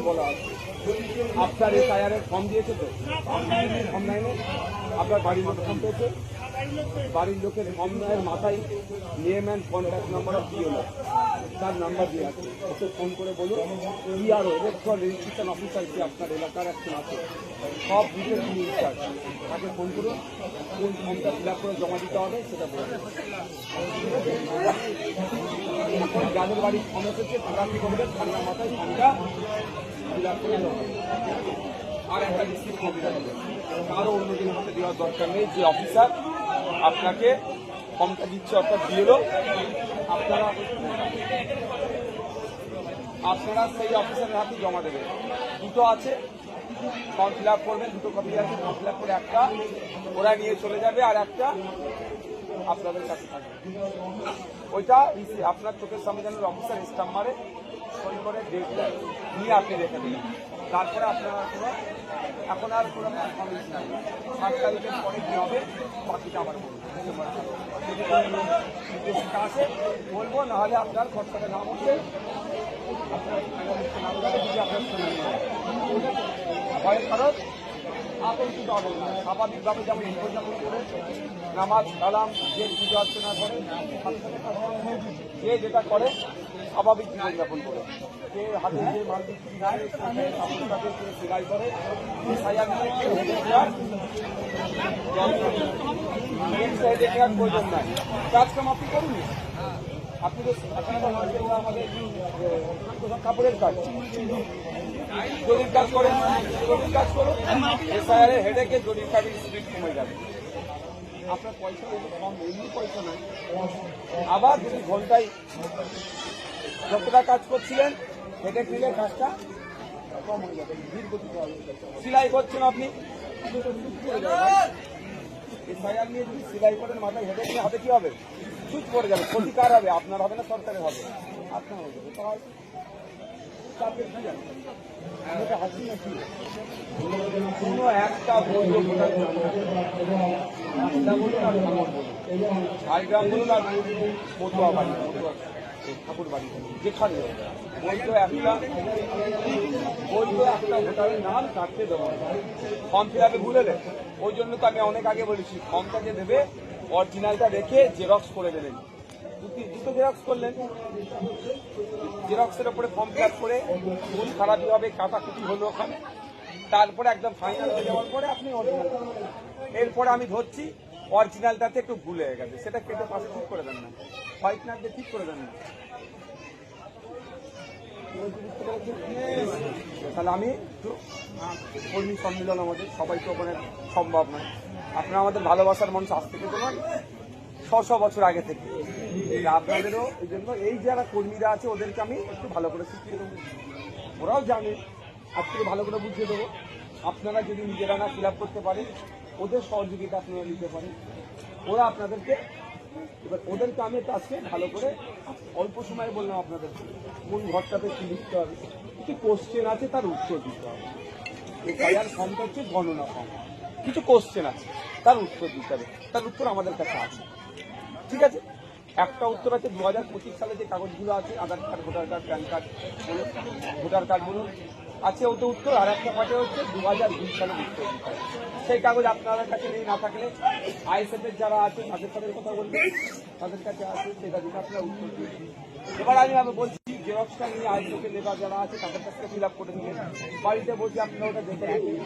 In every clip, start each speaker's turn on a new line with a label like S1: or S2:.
S1: বলা আছে আপনার এই টায়ারের ফর্ম দিয়েছে তো? ফর্ম নেয়নি আপনার বাড়ির লোক ফর্ম পেয়েছে বাড়ির লোকের ফর্ম নেয়ের মাথায় নেম অ্যান্ড কন্ট্যাক্ট নাম্বার দিয়ে হলো? তার নাম্বার দিয়ে আছে। ওকে ফোন করে বলুন ইআরও ইলেকট্রন রেজিস্ট্রেশন অফিসার যে আপনার এলাকার একজন আছে? সব বুথের যিনি ইনচার্জ তাকে ফোন করুন, কোন ফর্মটা ফিল করে জমা দিতে হবে সেটা বলুন। এখন যাদের বাড়ির ফর্ম এসেছে, তারা কি করবেন ঠান্ডা মাথায় ফর্মটা ফিল করে জমা আর একটা রিসিভ কপিটা দেবেন কারও অন্যদিন হাতে দেওয়ার দরকার নেই যে অফিসার আপনাকে ফর্মটা দিচ্ছে, অর্থাৎ দিয়েলো আপনারা আপনারা সেই অফিসারের হাতে জমা দেবেন। দুটো আছে ফর্ম ফিল আপ করবেন, দুটো কপি আছে ফর্ম ফিল আপ করে একটা ওরা নিয়ে চলে যাবে আর একটা আপনাদের কাছে থাকবে। ওইটা আপনার চোখের সামনে যেন অফিসার স্টাম্প মারে করে ডেট নিয়ে আপনি রেখে দিন তারপরে আপনার কোনো এখন আর কোনো পারফরমেন্স নাই। সাত তারিখের পরে কি হবে বাকিটা আবার বলব। যদি কোনো আসে বলব নাহলে আপনার খরচাটা নাম হচ্ছে আপনার যদি আপনার শুনে ভয়ের কারণ আতঙ্কিত হবেন না। স্বাভাবিকভাবে যেমন জীবনযাপন করে নামাজ কালাম যে পুজো অর্চনা করে, যে যেটা করে স্বাভাবিক জীবনযাপন করে। যে হাতে যে মাল বিক্রি করে, সে কাপড়টাকে সেলাই করে নিয়ে প্রয়োজন নাই। কাজ কাম আপনি করুন। আপনি তো কাপড়ের কাজ। করেন কাজ করুন। হেডেকে কমে যাবে। আপনার পয়সা আবার যদি ঘন্টায় যতটা কাজ করছিলেন হেডেক নিলে কাজটা কম হয়ে যাবে, ধীর গতিতে হবে। সিলাই করছেন আপনি? সিলাই করেন, মাথায় হেডেক নিয়ে হাতে কি হবে? সুচ পড়ে যাবে, ক্ষতি হবে? আপনার হবে না, সরকারের হবে। আপনার বলুন ঝাড়গ্রাম বলুন আর মতুয়া বাড়ি। মতুয়া ঠাকুর বাড়ি যেখানে বৈধ একটা বৈধ একটা ভোটারের নাম কাটতে দেবো ফর্ম ফিল আপে ভুলে দেয় ওই জন্য তো আমি অনেক আগে বলেছি ফর্মটা যে দেবে অরিজিনালটা রেখে জেরক্স করে দেবেন। দুটো জেরক্স করলেন। জেরক্সের ওপরে ফর্ম ফিল করে ভুল খারাপই হবে, কাটাকুটি হলো ওখানে। তারপরে একদম ফাইনাল হয়ে যাওয়ার পরে আপনি অরিজিনাল এরপরে আমি ধরছি অরিজিনালটাতে একটু ভুল হয়ে গেছে। সেটা কেটে পাশে ঠিক করে দেন না। হোয়াইট না দিয়ে ঠিক করে দেন না। তাহলে আমি একটু কর্মী সম্মেলন আমাদের সবাই তো ওখানে সম্ভব নয়। আপনারা আমাদের ভালোবাসার মানুষ আজ থেকে তো নয় ছশো বছর আগে থেকে। আপনাদেরও এই জন্য এই যারা কর্মীরা আছে, ওদেরকে আমি একটু ভালো করে শিখিয়ে দেবো। ওরাও জানে। আজ থেকে ভালো করে বুঝিয়ে দেবো। আপনারা যদি নিজেরা না ফিল করতে পারেন ওদের সহযোগিতা আপনারা নিতে পারেন। ওরা আপনাদেরকে, এবার ওদেরকে আমি একটু আজকে ভালো করে অল্প সময়ে বললাম আপনাদেরকে, কোন ঘরটাতে কি লিখতে হবে, কিছু কোশ্চেন আছে, তার উত্তর দিতে হবে। কাজার ফর্মটা হচ্ছে গণনা ফর্ম কিছু কোশ্চেন আছে, তার উত্তর দিতে হবে। তার উত্তর আমাদের কাছে আছে। ঠিক আছে? একটা উত্তর আছে দু হাজার পঁচিশ সালে যে কাগজগুলো আছে, Aadhaar card voter card PAN card বলুন ভোটার কার্ড বলুন আছে ওটা উত্তর, আর একটা পাটে হচ্ছে দু হাজার দুই সালের উত্তর। সেই কাগজ আপনাদের কাছে নেই, না থাকলে আইএসএফ এর যারা আছে তাদের সাথে কথা বলবেন। তাদের কাছে আছে, সেটা দিন আপনারা উত্তর দিয়ে এবার আমি আমি বলছি জেরক্সটা নিয়ে আইএসএফ লেবার যারা আছে, তাদের কাছ ফিল আপ করে দিলেন বাড়িতে বসে আপনারা ওটা দেখে রাখবেন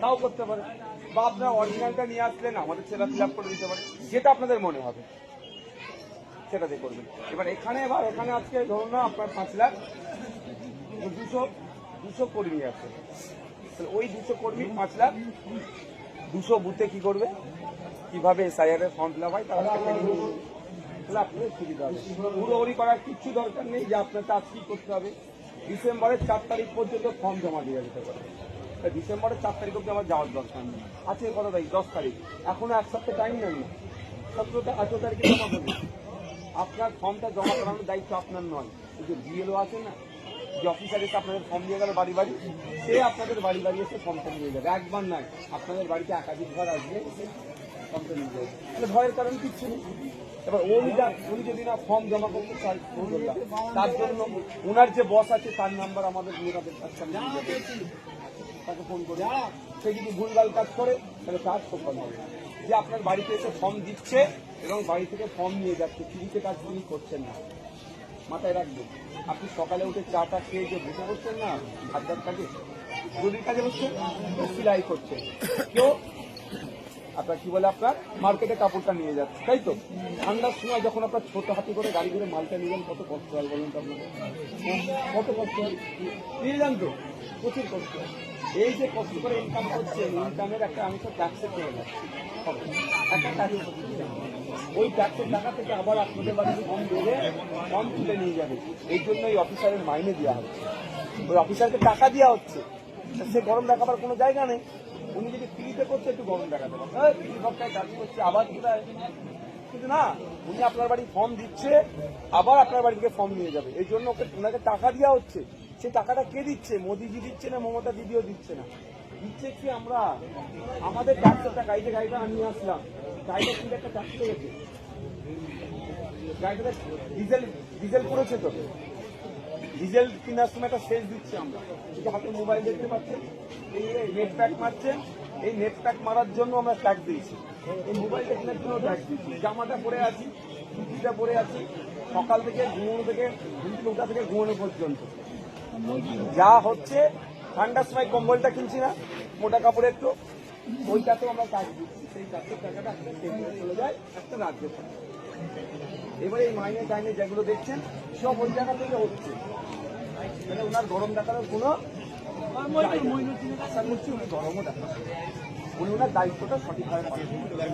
S1: তাও করতে পারে বা আপনারা অরিজিনালটা নিয়ে আসলেন, আমাদের সেটা ফিল আপ করে দিতে পারে যেটা আপনাদের মনে হবে সেটা দিয়ে করবেন। এবার এখানে এবার, এখানে আজকে ধরুন না আপনার পাঁচ লাখ, দুশো দুশো কর্মী আছে। ওই দুশো কর্মী পাঁচ লাখ, দুশো বুথে কি করবে? কীভাবে এসআইআর ফর্ম ফিল হয় নিয়ে আপনাদের সুবিধা হবে। পুরোপুরি করার কিচ্ছু দরকার নেই যে আপনার কাজ কি করতে হবে। ডিসেম্বরের চার তারিখ পর্যন্ত ফর্ম জমা দিয়ে যেতে পারে। ডিসেম্বরের চার তারিখ অব্দি আমার যাওয়ার দরকার নেই। আছে কত তারিখ দশ তারিখ। এখনও এক সপ্তাহ টাইম নেই। সতেরো আঠেরো তারিখে জমা করবে আপনার ফর্মটা জমা করানোর দায়িত্ব আপনার নয়। যে বিএলও আছে না যে অফিসার এসে আপনাদের ফর্ম দিয়ে গেল বাড়ি বাড়ি, সে আপনাদের বাড়ি বাড়ি এসে ফর্মটা নিয়ে যাবে। একবার নয়, আপনাদের বাড়িতে একাধিকবার আসবে ফর্মটা নিয়ে যাবে। তাহলে ভয়ের কারণ কিচ্ছু নেই। এবার উনি উনি যদি না ফর্ম জমা করতে চান তার জন্য ওনার যে বস আছে, তার নাম্বার আমাদের মেয়েদের কাছে। তাকে ফোন করে। সে যদি ভুলভাল কাজ করে, তাহলে কাজ করতে হবে। যে আপনার বাড়িতে এসে ফর্ম দিচ্ছে এবং বাড়ি থেকে ফর্ম নিয়ে যাচ্ছে, ফ্রিতে কাজ তিনি করছেন না। মাথায় রাখবেন। আপনি সকালে উঠে চাটা খেয়ে যে বসে বসছেন না হাজার কাজে জরুরি কাজে বসছেন সিলাই করছে। কেউ, আপনার কি বলে আপনার, মার্কেটে কাপড়টা নিয়ে যাচ্ছে, তাই তো? ঠান্ডার সময় যখন আপনার ছোট হাতি করে গাড়ি করে মালটা নিলেন কত কষ্ট হয় বলুন তো কত কষ্ট হয়? নিয়ে যান তো, প্রচুর কষ্ট এই যে কষ্ট করে ইনকাম করছে ইনকামের একটা অংশ ট্যাক্সে পেয়ে যাচ্ছে। একটা ওই ট্যাক্সের টাকা থেকে আবার আপনাদের বাড়িতে কম দেবে ফর্ম তুলে নিয়ে যাবে। এই জন্য এই অফিসারের মাইনে দেওয়া হচ্ছে। ওই অফিসারকে টাকা দেওয়া হচ্ছে। সে গরম দেখাবার কোনো জায়গা নেই। উনি যদি ফ্রিতে করছে, একটু গরম দেখাতে পারেন ফ্রি কাজ করছে, আবার কোথায়? কিন্তু না, উনি আপনার বাড়ি ফর্ম দিচ্ছে, আবার আপনার বাড়ি থেকে ফর্ম নিয়ে যাবে। এই জন্য ওকে, ওনাকে টাকা দেওয়া হচ্ছে। সে টাকাটা কে দিচ্ছে? মোদিজি দিচ্ছে না, মমতা দিদিও দিচ্ছে না? দিচ্ছে কি আমরা? আমাদের ট্যাক্সের টাকা যে গাড়িটা নিয়ে আসলাম। গাড়িটা কিন্তু একটা ট্যাক্স লেগেছে গাড়িটাতে ডিজেল ডিজেল করেছে তো। ডিজেল কেনার সময় একটা সেচ দিচ্ছি আমরা। হাতে মোবাইল দেখতে পাচ্ছেন, এই নেট প্যাক মারছেন, এই নেট প্যাক মারার জন্য আমরা ট্যাগ দিয়েছি। এই মোবাইলটা কেনার জন্য ট্যাগ দিয়েছি। জামাটা পরে আছি টুপিটা পরে আছি, সকাল থেকে ঘুমানো থেকে ঘুমতে ওঠা থেকে ঘুমানো পর্যন্ত। যা হচ্ছে, ঠান্ডার সময় কম্বলটা কিনছি না, মোটা কাপড় একটু ওইটাতেও আমরা কাজ দিচ্ছি। সেই কাজের টাকাটা একটা চলে যায় একটা রাজ্যে এবারে এই মাইনে টাইনে যেগুলো দেখছেন সব ওই জায়গা থেকে হচ্ছে। মানে ওনার গরম দেখানোর কোনো আশা করছি। উনি গরমও দেখান। উনি ওনার দায়িত্বটা সঠিকভাবে পালন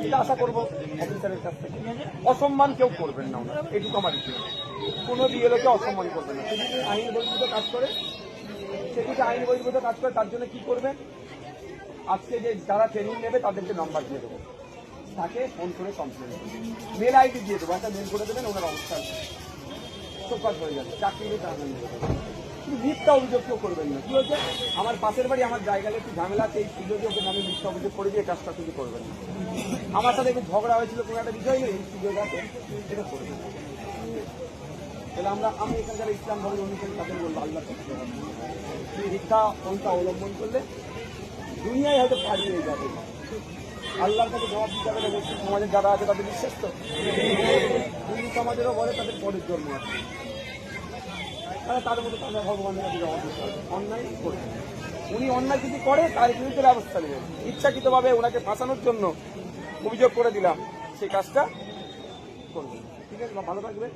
S1: এটা আশা করব অফিসারের কাছ থেকে। অসম্মান কেউ করবেন না ওনার। এটুকু আমার ইচ্ছে কোনো বিএলওকে অসম্মান করবেন না। সে যদি আইন বহির্ভূত কাজ করে সে যদি আইন বহির্ভূত কাজ করে তার জন্য কি করবেন? আজকে যে যারা ট্রেনিং নেবে তাদেরকে নাম্বার দিয়ে দেবো। তাকে ফোন করে কমপ্লেন মেল আইডি দিয়ে দেবো। একটা মেল করে দেবেন, ওনার অবস্থান চোখাট হয়ে যাবে। চাকরি তারা কিন্তু মিথ্যা অভিযোগ কেউ করবেন না। কি হচ্ছে আমার পাশের বাড়ি, আমার জায়গায় একটু ঝামেলা এই সুযোগে ওকে আমি মিথ্যা অভিযোগ করে দিয়ে কাজটা কিছু করবেন না। আমার সাথে একটু ঝগড়া হয়েছিল, কোনো একটা বিষয় নেই এই সুযোগ আছে, এটা করবেন। তাহলে আমরা, আমি এখানে যারা ইসলাম ধর্মের অনুসারী তাদের বলব, আল্লাহ মিথ্যা পন্থা অবলম্বন করলে দুনিয়ায় হয়তো পালিয়ে যাবে। আল্লাহর কাছে জবাব দিতে হবে না সমাজের যারা আছে তাদের বিশ্বাস তো? হিন্দু সমাজেরও বলে তাদের পরের জন্ম আছে তাহলে তার মধ্যে তাদের ভগবানের কাছে জবাব দিতে হবে। অন্যায় করে। উনি অন্যায় যদি করে তার বিরুদ্ধে ব্যবস্থা নেবেন ইচ্ছাকৃতভাবে ওনাকে ফাঁসানোর জন্য অভিযোগ করে দিলাম সেই কাজটা করবেন ঠিক আছে, ভালো থাকবে